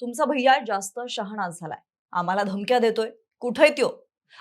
तुमचा भैया जास्त शहाणा झालाय. आम्हाला धमक्या देतोय. कुठे त्यो?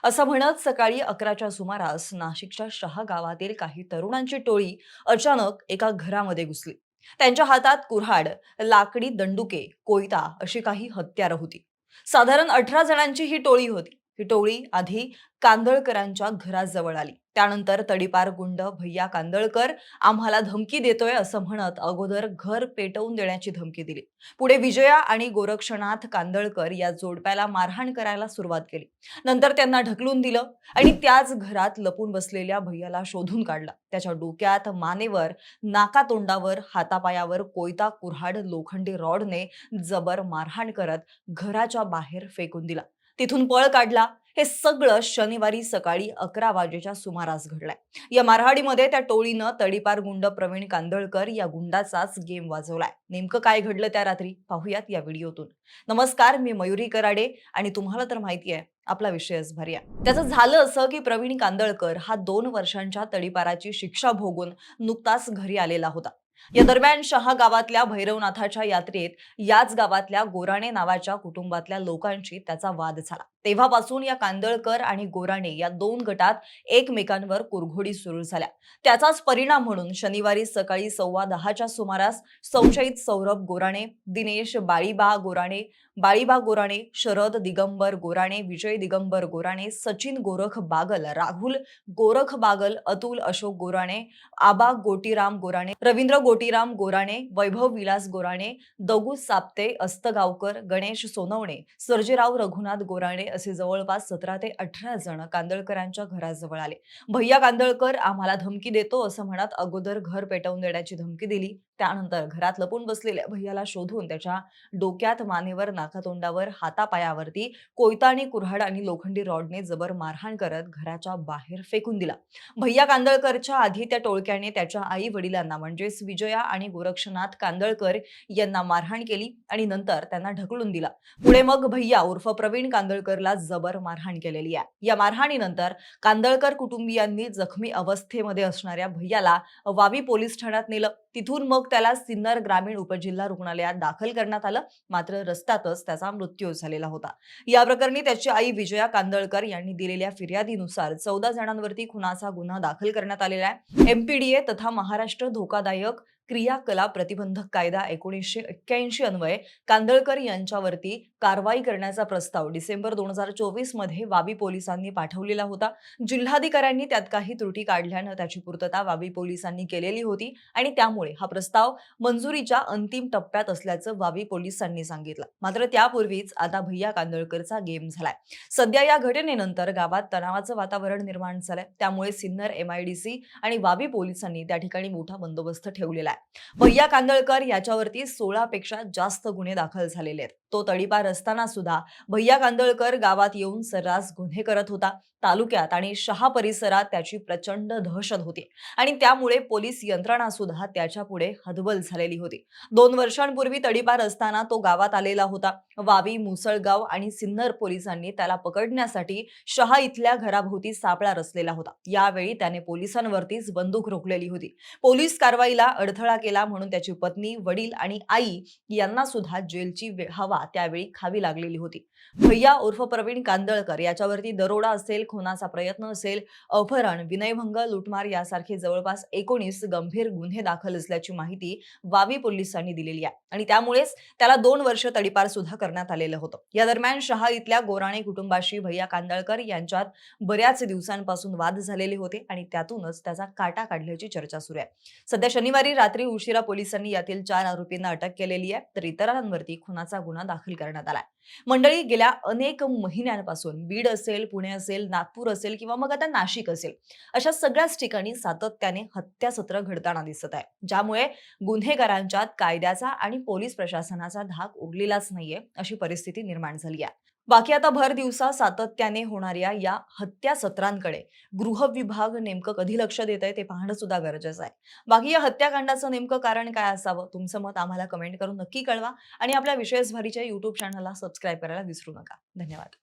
असं म्हणत सकाळी अकराच्या सुमारास नाशिकच्या शहा गावातील काही तरुणांची टोळी अचानक एका घरामध्ये घुसली. त्यांच्या हातात कुऱ्हाड लाकडी दंडुके कोयता अशी काही हत्यारं होती. साधारण अठरा जणांची ही टोळी होती. ही टोळी आधी कांदळकरांच्या घराजवळ आली. त्यानंतर तडीपार गुंड भैया कांदळकर आम्हाला धमकी देतोय असं म्हणत अगोदर घर पेटवून देण्याची धमकी दिली. पुढे विजया आणि गोरक्षनाथ कांदळकर या जोडप्याला मारहाण करायला सुरुवात केली. नंतर त्यांना ढकलून दिलं आणि त्याच घरात लपून बसलेल्या भैयाला शोधून काढला. त्याच्या डोक्यात मानेवर नाकातोंडावर हातापायावर कोयता कुऱ्हाड लोखंडी रॉडने जबर मारहाण करत घराच्या बाहेर फेकून दिला. तिथून पळ काढला. हे सगळं शनिवारी सकाळी अकरा वाजेच्या सुमारास घडलंय. या मारहाडीमध्ये त्या टोळीनं तडीपार गुंड प्रवीण कांदळकर या गुंडाचाच गेम वाजवलाय. नेमकं काय घडलं त्या रात्री? पाहूयात या व्हिडिओतून. नमस्कार मी मयुरी कराडे आणि तुम्हाला तर माहिती आहे आपला विषयच भरिया त्याचं झालं असं की प्रवीण कांदळकर हा दोन वर्षांच्या तडीपाराची शिक्षा भोगून नुकताच घरी आलेला होता. या दरम्यान शहा गावातल्या भैरवनाथाच्या यात्रेत याच गावातल्या गोराणे नावाच्या कुटुंबातल्या लोकांशी त्याचा वाद झाला. तेव्हापासून या कांदळकर आणि गोराणे या दोन गटात एकमेकांवर कुरघोडी सुरू झाल्या. त्याचाच परिणाम म्हणून शनिवारी सकाळी सव्वा दहाच्या सुमारास संशयित सौरभ गोराणे दिनेश बाळीबा गोराणे बाळीबा गोराणे शरद दिगंबर गोराणे विजय दिगंबर गोराणे सचिन गोरख बागल राहुल गोरख बागल अतुल अशोक गोराणे आबा गोटीराम गोराणे रवींद्र गोटीराम गोराणे वैभव विलास गोराणे दगू साप्ते अस्तगावकर गणेश सोनवणे सर्जेराव रघुनाथ गोराणे असे जवळपास सतरा ते अठरा जण कांदळकरांच्या घराजवळ आले. भैया कांदळकर आम्हाला धमकी देतो असं म्हणत अगोदर घर पेटवून देण्याची धमकी दिली. त्यानंतर घरात लपून बसलेल्या भैयाला शोधून त्याच्या डोक्यात मानेवर नाकातोंडावर हातापायावरती कोयतानी कुऱ्हाड आणि लोखंडी रॉडने जबर मारहाण करत घराच्या बाहेर फेकून दिला. भैया कांदळकरच्या आधी त्या टोळक्याने त्याच्या आई वडिलांना म्हणजेच विजया आणि गोरक्षनाथ कांदळकर यांना मारहाण केली आणि नंतर त्यांना ढकलून दिला. पुढे मग भैया उर्फ प्रवीण कांदळकरला जबर मारहाण केलेली आहे. या मारहाणीनंतर कांदळकर कुटुंबियांनी जखमी अवस्थेमध्ये असणाऱ्या भैयाला वावी पोलीस ठाण्यात नेलं. तिथून मग त्याला सिन्नर ग्रामीण उपजिल्हा रुग्णालयात दाखल करण्यात आलं. मात्र रस्त्यातच त्याचा मृत्यू झालेला होता. या प्रकरणी त्याची आई विजया कांदळकर यांनी दिलेल्या फिर्यादीनुसार चौदा जणांवरती खुनाचा गुन्हा दाखल करण्यात आलेला आहे. एमपीडीए तथा महाराष्ट्र धोकादायक क्रियाकला प्रतिबंधक कायदा एकोणीसशे एक्क्याऐंशी अन्वये कांदळकर यांच्यावरती कारवाई करण्याचा प्रस्ताव डिसेंबर दोन हजार चोवीसमध्ये वावी पोलिसांनी पाठवलेला होता. जिल्हाधिकाऱ्यांनी त्यात काही त्रुटी काढल्यानं त्याची पूर्तता वावी पोलिसांनी केलेली होती आणि त्यामुळे हा प्रस्ताव मंजुरीच्या अंतिम टप्प्यात असल्याचं वावी पोलिसांनी सांगितलं. मात्र त्यापूर्वीच आता भैया कांदळकरचा गेम झालाय. सध्या या घटनेनंतर गावात तणावाचं वातावरण निर्माण झालंय. त्यामुळे सिन्नर एमआयडीसी आणि वावी पोलिसांनी त्या ठिकाणी मोठा बंदोबस्त ठेवलेला आहे. भैया कांदळकर याच्यावरती सोळा पेक्षा जास्त गुन्हे दाखल झालेले आहेत. तो तडीपार असताना सुद्धा भैया कांदळकर गावात येऊन सर्रास गुन्हे करत होता. तालुक्यात आणि शहा परिसरात त्याची प्रचंड दहशत होती आणि त्यामुळे पोलीस यंत्रणा सुद्धा त्याच्या पुढे हतबल झालेली होती. दोन वर्षांपूर्वी तडीपार असताना तो गावात आलेला होता. वावी मुसळगाव आणि सिन्नर पोलिसांनी त्याला पकडण्यासाठी शहा इथल्या घराभोवती सापळा रचलेला होता. यावेळी त्याने पोलिसांवरतीच बंदूक रोखलेली होती. पोलीस कारवाईला अडथळा केला म्हणून त्याची पत्नी वडील आणि आई यांना सुद्धा जेलची हवा त्यावेळी खावी लागलेली होती. भैया उर्फ प्रवीण कांदळकर याच्यावरती दरोडा असेल खुनाचा प्रयत्न असेल अपहरण विनयभंग लुटमार यासारखे जवळपास एकोणीस गंभीर गुन्हे दाखल असल्याची माहिती वावी पोलिसांनी दिलेली आहे. आणि त्यामुळेच त्याला दोन वर्ष तडीपार सुद्धा करण्यात आलेलं होतं. या दरम्यान शहा इथल्या गोराणे कुटुंबाशी भैया कांदळकर यांच्यात बऱ्याच दिवसांपासून वाद झालेले होते आणि त्यातूनच त्याचा काटा काढल्याची चर्चा सुरू आहे. सध्या शनिवारी रात्री उशिरा पोलिसांनी यातील चार आरोपींना अटक केलेली आहे तर इतरांवरती खुनाचा गुन्हा दाखल करण्यात आलाय. मंडळी गेल्या अनेक महिन्यांपासून बीड असेल पुणे असेल नागपूर असेल किंवा मग आता नाशिक असेल अशा सगळ्याच ठिकाणी सातत्याने हत्यासत्र घडताना दिसत आहे. ज्यामुळे गुन्हेगारांच्यात कायद्याचा आणि पोलीस प्रशासनाचा धाक उरलेलाच नाहीये अशी परिस्थिती निर्माण झाली आहे. बाकी आता भर दिवसा सातत्याने होणाऱ्या या हत्या सत्रांकडे गृह विभाग नेमकं कधी लक्ष देत आहे ते पाहणं सुद्धा गरजेचं आहे. बाकी या हत्याकांडाचं नेमकं कारण काय असावं? तुमचं मत आम्हाला कमेंट करून नक्की कळवा आणि आपल्या विशेष भरीच्या युट्यूब चॅनलला सबस्क्राईब करायला विसरू नका. धन्यवाद.